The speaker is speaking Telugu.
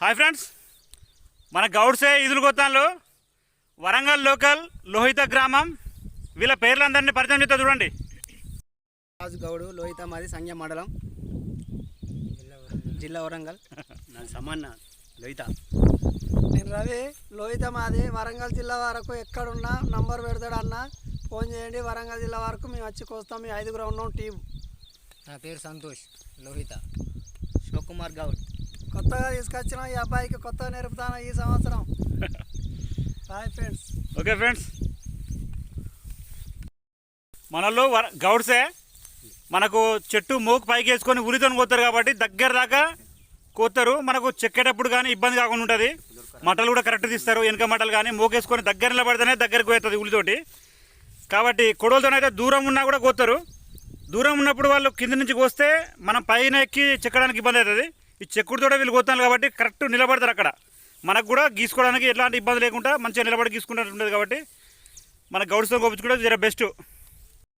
Hi friends. మన గౌడ్సే ఈదులు గొత్తాన్లు వరంగల్ లోకల్ లోహిత గ్రామం. వీళ్ళ పేర్లందరినీ పరిచయం చేస్తా చూడండి. రాజు గౌడు లోహిత మాది సంఖ్య మండలం. జిల్లా వరంగల్. నా సమాన లోహిత. నేను రవి లోహిత మాది. వరంగల్ జిల్లా వరకు ఎక్కడున్నా నంబర్ పెడతాడు అన్న ఫోన్ చేయండి. వరంగల్ జిల్లా వరకు మేము వచ్చి కోస్తాం. మీ ఐదుగురు ఉన్నాం టీం. నా పేరు సంతోష్ లోహిత. శివకుమార్ గౌడ్. కొత్తగా తీసుకొచ్చిన. ఈ అబ్బాయికి కొత్తగా నేర్పుతాను ఈ సంవత్సరం. హాయ్ ఫ్రెండ్స్ ఓకే ఫ్రెండ్స్ మనలో గౌడ్సే మనకు చెట్టు మోకు పైకి వేసుకొని ఉరితో కోస్తారు కాబట్టి దగ్గర దాకా కోస్తారు మనకు చెక్కేటప్పుడు కానీ ఇబ్బంది కాకుండా ఉంటుంది. మటలు కూడా కరెక్ట్ తీస్తారు. వెనక మటలు కానీ మోకేసుకొని దగ్గర నిలబడితేనే దగ్గరికి పోతుంది ఉలితోటి. కాబట్టి కొడవలతో అయితే దూరం ఉన్నా కూడా కోస్తారు దూరం ఉన్నప్పుడు వాళ్ళు కింద నుంచి కోస్తే మనం పైన ఎక్కి చెక్కడానికి ఇబ్బంది అవుతుంది ఈ చెక్కుడుతో వీళ్ళు పోతున్నారు కాబట్టి కరెక్ట్ నిలబడతారు అక్కడ. మనకు కూడా గీసుకోవడానికి ఎలాంటి ఇబ్బంది లేకుండా మంచిగా నిలబడి గీసుకున్నట్టు ఉంటుంది కాబట్టి మన గౌడ్స్తో కోపించుకోవడం జర బెస్ట్.